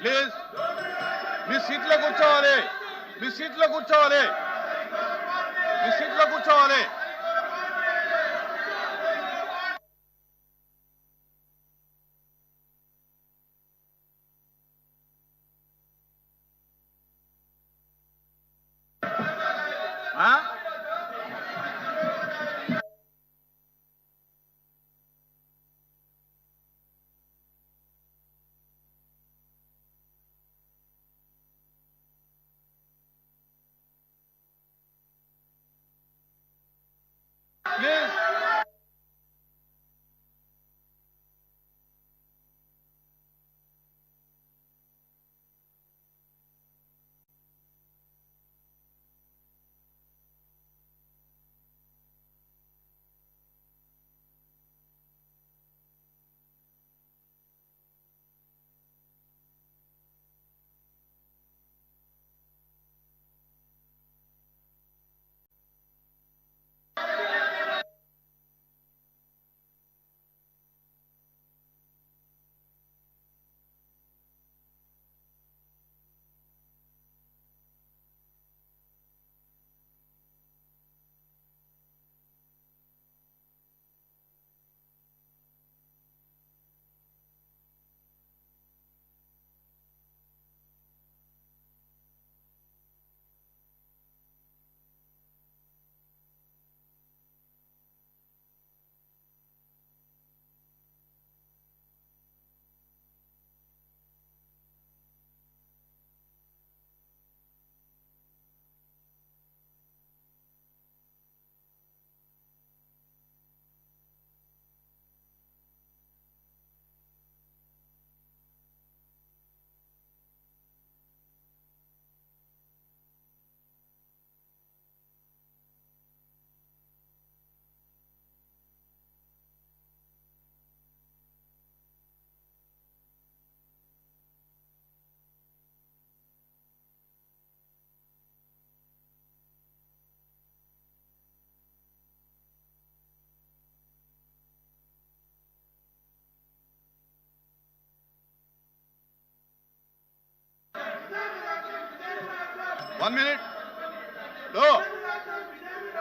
Please మీ సీట్లో కూర్చోవాలి మీ సీట్లో కూర్చోవాలి మీ సీట్లో కూర్చోవాలి వన్ మినిట్లో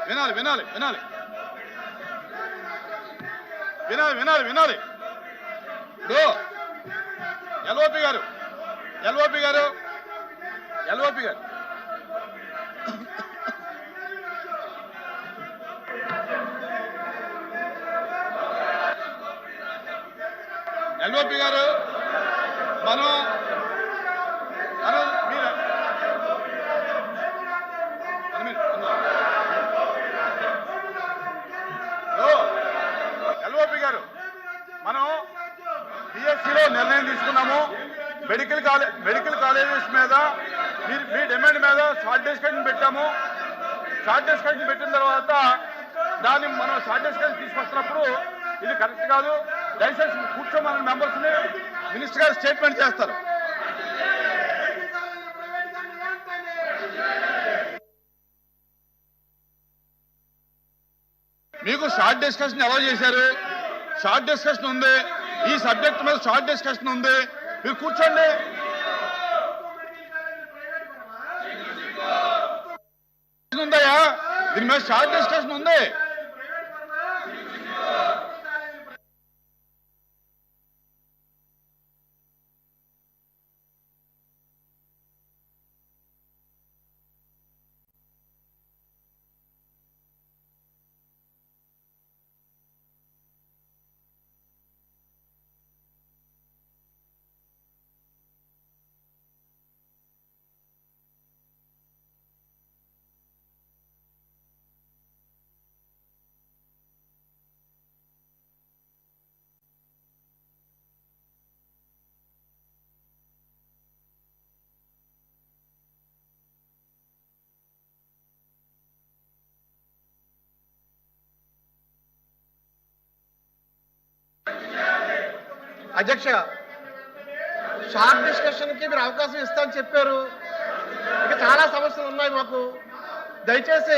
వినాలి వినాలి వినాలి వినాలి వినాలి వినాలి లో ఎల్ఓపి గారు. ఎల్ఓపి గారు. ఎల్ఓపి గారు. ఎల్ఓపి గారు మనం మనం మీరు వన్ మినిట్, వన్ మినిట్. ఓ, ఎల్ఓపి గారు మనం పిఎస్సిలో నిర్ణయం తీసుకున్నాము. మెడికల్ కాలేజ్ మెడికల్ కాలేజెస్ మీద మీరు మీ డిమాండ్ మీద షార్ట్ డిస్కషన్ పెట్టాము. షార్ట్ డిస్కషన్ పెట్టిన తర్వాత దాన్ని మనం షార్ట్ డిస్కషన్ తీసుకొస్తున్నప్పుడు ఇది కరెక్ట్ కాదు. దయచేసి కూర్చోమని మెంబర్స్ని మినిస్టర్ గారు స్టేట్మెంట్ చేస్తారు. మీకు షార్ట్ డిస్కషన్ ఎలా చేశారు? షార్ట్ డిస్కషన్ ఉంది. ఈ సబ్జెక్ట్ మీద షార్ట్ డిస్కషన్ ఉంది. మీరు కూర్చోండి. ఉందయ్యా దీని మీద షార్ట్ డిస్కషన్ ఉంది. అధ్యక్ష షార్ట్ డిస్కషన్కి మీరు అవకాశం ఇస్తామని చెప్పారు. ఇంకా చాలా సమస్యలు ఉన్నాయి మాకు. దయచేసి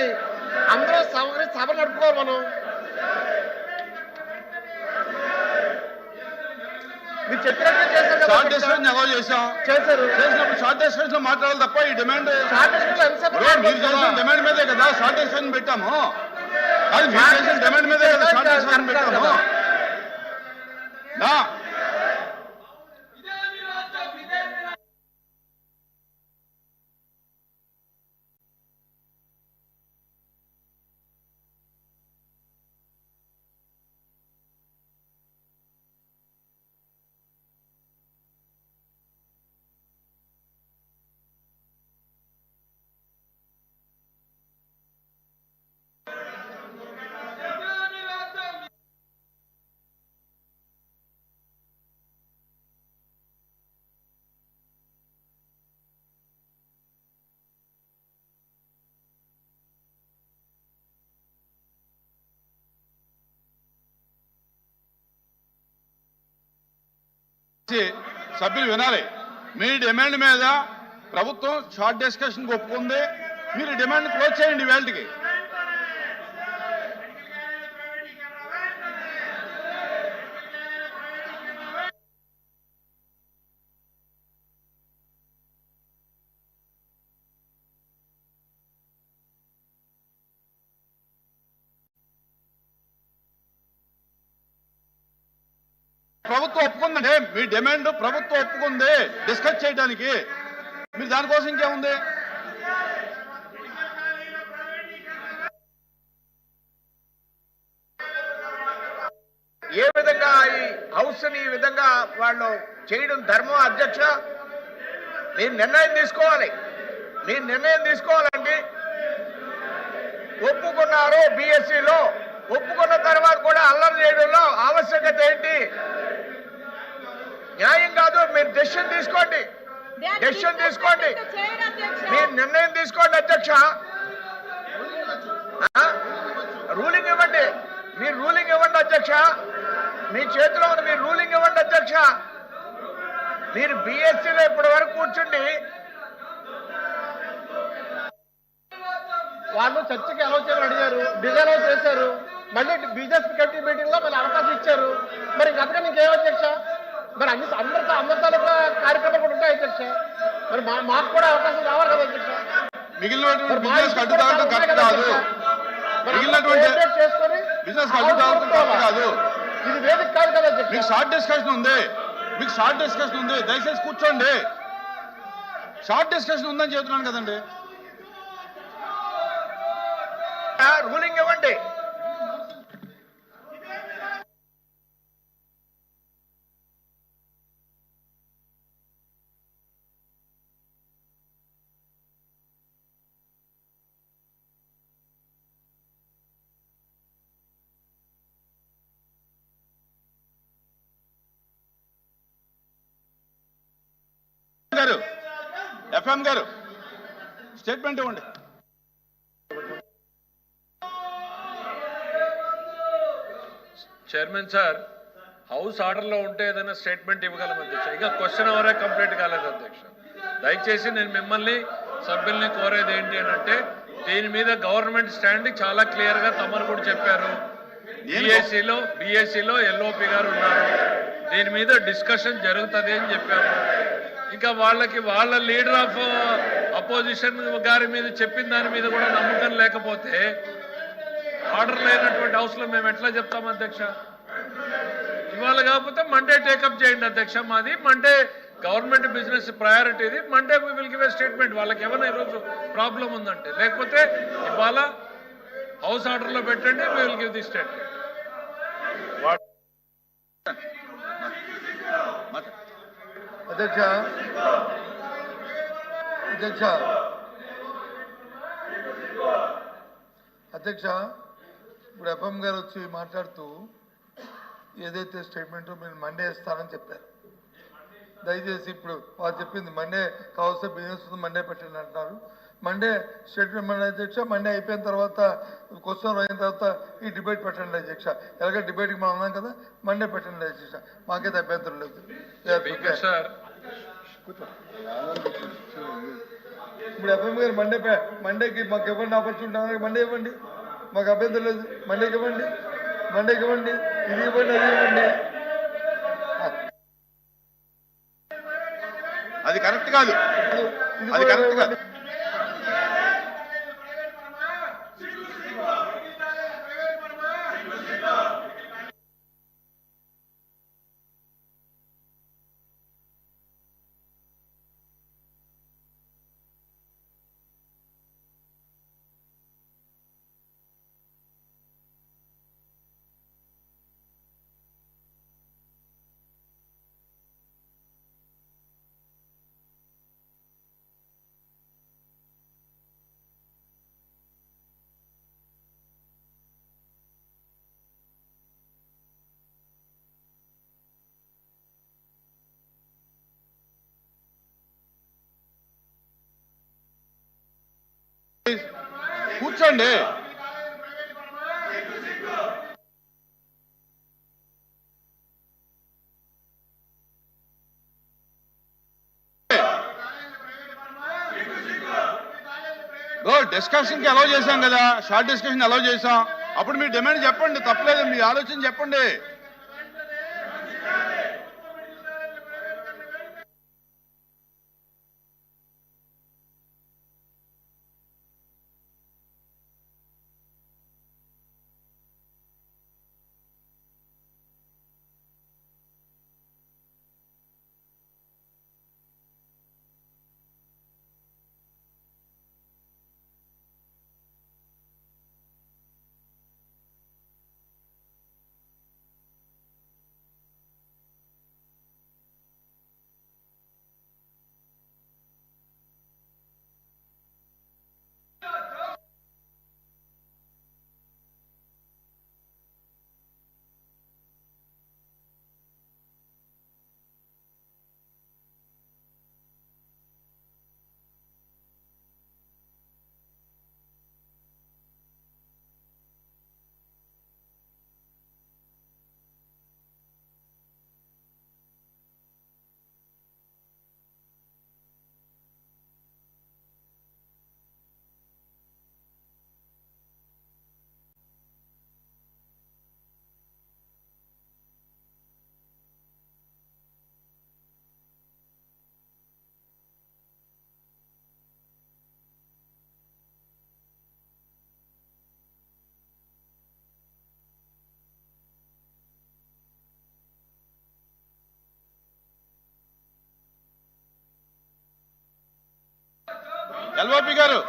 అందరూ సభ సభ నడుపుకోవాలి మనం. మీరు చెప్పినట్టే చేశారు కదా షార్ట్ అధ్యక్ష. డిస్కషన్ ఎలా చేసాం చేశారు. చేసినప్పుడు షార్ట్ డిస్కషన్లో మాట్లాడాలి తప్ప ఈ డిమాండ్ షార్ట్ డిస్కషన్ మీరు చేసిన? డిమాండ్ మీదే కదా షార్ట్ డిస్కషన్ పెట్టాము. అది మీరు చేసిన డిమాండ్ మీదే కదా షార్ట్ డిస్కషన్ పెట్టాము. సభ్యులు వినాలి. మీ డిమాండ్ మీద ప్రభుత్వం షార్ట్ డిస్కషన్ ఒప్పుకుంది. మీరు డిమాండ్ క్లోజ్ చేయండి వేళకి ప్రభుత్వం ఒప్పుకుందంటే మీ డిమాండ్ ప్రభుత్వం ఒప్పుకుంది డిస్కస్ చేయడానికి. మీరు దానికోసం ఇంకేముంది? ఏ విధంగా ఈ హౌస్ని ఈ విధంగా వాళ్ళు చేయడం ధర్మం అధ్యక్ష? మీరు నిర్ణయం తీసుకోవాలి. మీరు నిర్ణయం తీసుకోవాలండి ఒప్పుకున్నారు బీఎస్సీలో. ఒప్పుకున్న తర్వాత కూడా అల్లరి చేయడంలో ఆవశ్యకత ఏంటి? న్యాయం కాదు మీరు డెసిషన్ తీసుకోండి. డెసిషన్ తీసుకోండి. మీరు నిర్ణయం తీసుకోండి అధ్యక్ష? రూలింగ్ ఇవ్వండి. మీరు రూలింగ్ ఇవ్వండి అధ్యక్ష. మీ చేతిలో ఉంది మీరు రూలింగ్ ఇవ్వండి అధ్యక్ష. మీరు బీఎస్సీలో ఇప్పటి వరకు కూర్చుండి. వాళ్ళు చర్చకి అలౌ చేయమని అడిగారు డిజైన్ చేశారు. మళ్ళీ బిజినెస్ కమిటీ మీటింగ్లో మళ్ళీ అవకాశం ఇచ్చారు. మరి అంతకన్నా ఇంకేం అధ్యక్ష? మరి అన్ని అందరితో అందరి తాలూకా కార్యక్రమాలు కూడా ఉంటాయి అధ్యక్ష మరి మా మాకు కూడా అవకాశం రావాలి కదా అధ్యక్ష మిగిలినటువంటి బిజినెస్ కరెక్ట్ కాదు. మిగిలినటువంటి కరెక్ట్. కాదు. ఇది వేదిక కాదు కదా మీకు షార్ట్ డిస్కషన్ ఉంది. మీకు షార్ట్ డిస్కషన్ ఉంది. దయచేసి కూర్చోండి. షార్ట్ డిస్కషన్ ఉందని చెబుతున్నాను కదండి. రూలింగ్ ఇవ్వండి. గారు ఎఫ్ఎం గారు స్టేట్మెంట్ ఇవ్వండి. చైర్మన్ సార్ హౌస్ ఆర్డర్లో ఉంటే ఏదైనా స్టేట్మెంట్ ఇవ్వగలం అధ్యక్ష? ఇంకా క్వశ్చన్ అవరే కంప్లీట్ కాలేదు అధ్యక్ష. దయచేసి నేను మిమ్మల్ని సభ్యుల్ని కోరేది ఏంటి అని అంటే దీని మీద గవర్నమెంట్ స్టాండ్ చాలా క్లియర్గా తమరు కూడా చెప్పారు. బిఎస్సిలో బిఎస్సిలో ఎల్ఓపి గారు ఉన్నారు. దీని మీద డిస్కషన్ జరుగుతుంది అని చెప్పాము ఇంకా వాళ్ళకి వాళ్ళ లీడర్ ఆఫ్ అపోజిషన్ గారి మీద చెప్పిన దాని మీద కూడా నమ్మకం లేకపోతే ఆర్డర్ లేనటువంటి హౌస్లో మేము ఎట్లా చెప్తాం అధ్యక్ష? ఇవాళ కాకపోతే మండే టేకప్ చేయండి అధ్యక్ష మాది. Monday government business ప్రయారిటీది Monday will give a statement వాళ్ళకి ఏమైనా ఈరోజు ప్రాబ్లం ఉందంటే. లేకపోతే ఇవాళ హౌస్ ఆర్డర్లో పెట్టండి విల్ గివ్ ది స్టేట్మెంట్ అధ్యక్ష. అధ్యక్ష. అధ్యక్ష ఇప్పుడు ఎఫ్ఎం గారు వచ్చి మాట్లాడుతూ ఏదైతే స్టేట్మెంట్ మీరు మండే ఇస్తానని చెప్పారు. దయచేసి ఇప్పుడు వారు చెప్పింది మండే కావాల్సిన బిజినెస్ మండే పెట్టండి అంటున్నారు. మండే స్టేట్మెంట్ మండే అధ్యక్ష మండే అయిపోయిన తర్వాత క్వశ్చన్ అయిన తర్వాత ఈ డిబేట్ పెట్టండి అధ్యక్ష ఎలాగ డిబేట్కి మనం ఉన్నాం కదా మండే పెట్టండి అధ్యక్ష మాకైతే అభ్యంతరం లేదు. ఇప్పుడు ఎఫ్ఎం గారు మండే మండేకి మాకు ఇవ్వండి ఆపర్చునిటీ మండే ఇవ్వండి. మాకు అభ్యంతరం లేదు. మండేకి ఇవ్వండి. మండేకి ఇవ్వండి. ఇది ఇవ్వండి అది ఇవ్వండి. అది కరెక్ట్ కాదు. అది కరెక్ట్ కాదు. కూర్చోండి డిస్కషన్కి అలౌ చేశాం కదా. షార్ట్ డిస్కషన్ అలౌ చేశాం. అప్పుడు మీ డిమాండ్ చెప్పండి తప్పలేదు. మీ ఆలోచన చెప్పండి. ఎల్ఓపి గారు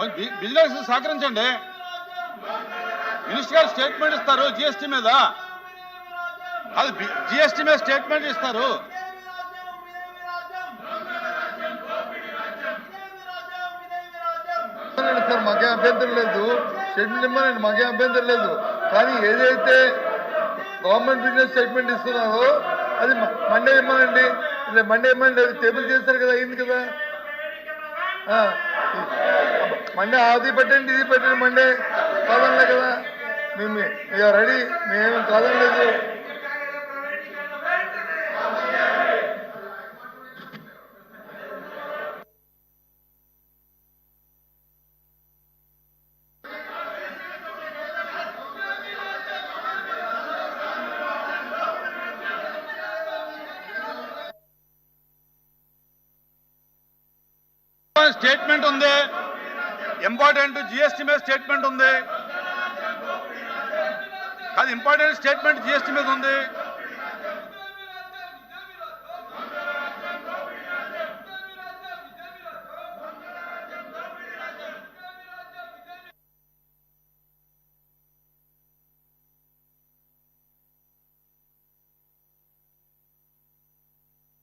బి- బిజినెస్ సహకరించండి. మినిస్టర్ గారు స్టేట్మెంట్ ఇస్తారు జిఎస్టీ మీద. అది జిఎస్టీ మీద స్టేట్మెంట్ ఇస్తారు. ఇవ్వనండి సార్ మాకేం అభ్యంతరం లేదు. స్టేట్మెంట్ ఇవ్వనండి మాకే అభ్యంతరం లేదు. కానీ ఏదైతే గవర్నమెంట్ బిజినెస్ స్టేట్మెంట్ ఇస్తున్నారో అది మండే ఇవ్వనండి మండే ఇవ్వమండి అది టేబుల్ చేస్తారు కదా అయింది కదా. మండే అది పెట్టండి ఇది పెట్టండి మండే కాదనలే కదా. మేము రెడీ మేము కాదనలేదు. స్టేట్మెంట్ ఉంది. ఇంపార్టెంట్ జిఎస్టీ మీద స్టేట్మెంట్ ఉంది. కాదు ఇంపార్టెంట్ స్టేట్మెంట్ జిఎస్టీ మీద ఉంది.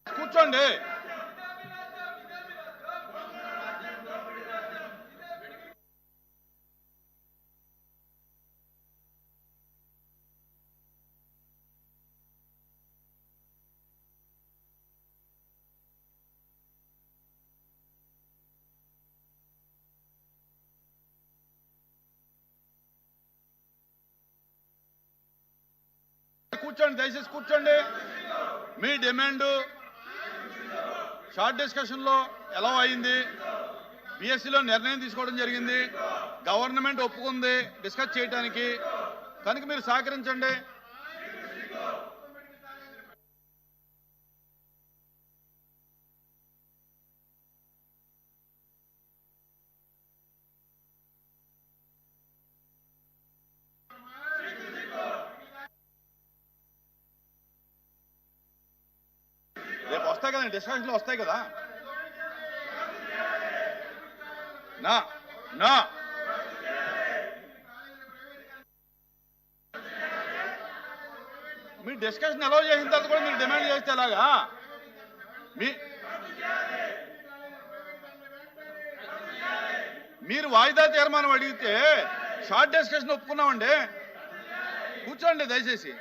కూర్చోండి. కూర్చోండి దయచేసి కూర్చోండి. మీ డిమాండ్ షార్ట్ డిస్కషన్లో ఎలా అయింది? బీఎస్సీలో నిర్ణయం తీసుకోవడం జరిగింది. గవర్నమెంట్ ఒప్పుకుంది డిస్కస్ చేయడానికి కనుక మీరు సహకరించండి. వస్తాయి కదా వస్తాయి కదా. నా నా. మీరు డిస్కషన్ అలౌ చేసిన తర్వాత కూడా మీరు డిమాండ్ చేస్తే ఎలాగా? మీ మీరు వాయిదా తీర్మానం అడిగితే షార్ట్ డిస్కషన్ ఒప్పుకున్నామండి. కూర్చోండి దయచేసి.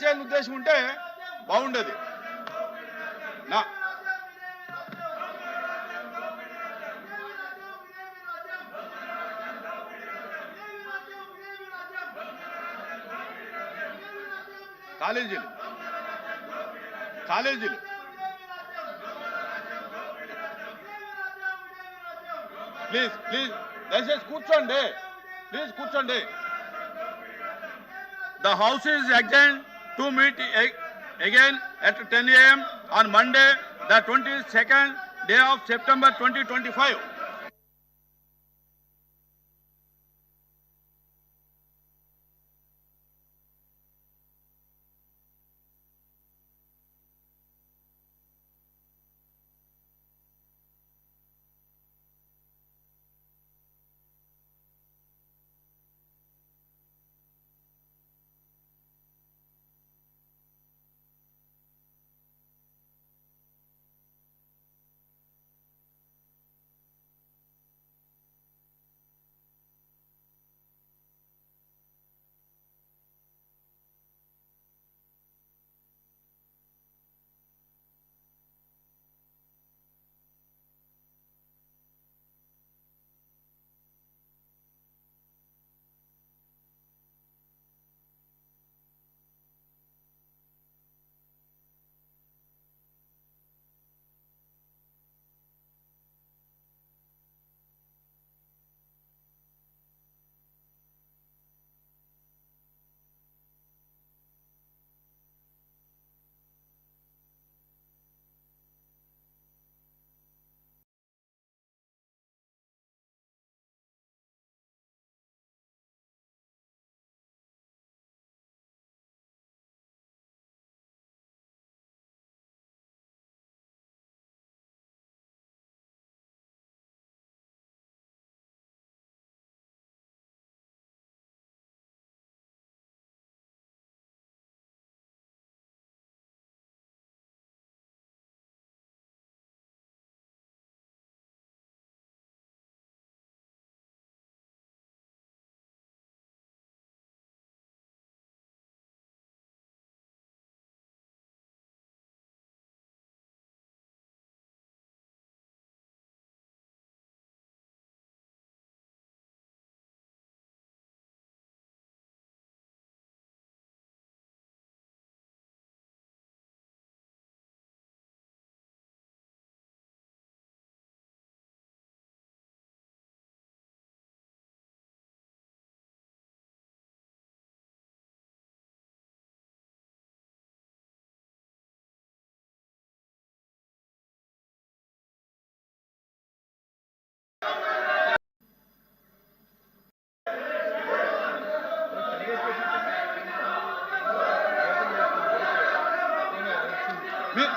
చేయాలని ఉద్దేశం ఉంటే బాగుండేది. నా కాలేజీలు. కాలేజీలు. ప్లీజ్ ప్లీజ్ దయచేసి కూర్చోండి. ప్లీజ్ కూర్చోండి. The house is again to meet again at 10 a.m. on Monday, the 22nd day of September 2025.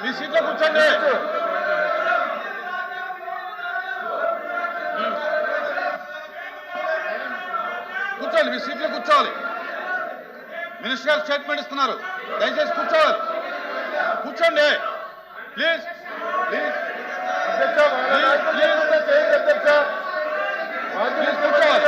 మీ సీట్లో కూర్చోండి. కూర్చోండి మీ సీట్లో కూర్చోవాలి. మినిస్టర్ గారు స్టేట్మెంట్ ఇస్తున్నారు. దయచేసి కూర్చోవాలి. కూర్చోండి. ప్లీజ్. ప్లీజ్. అధ్యక్ష ప్లీజ్ కూర్చోవాలి.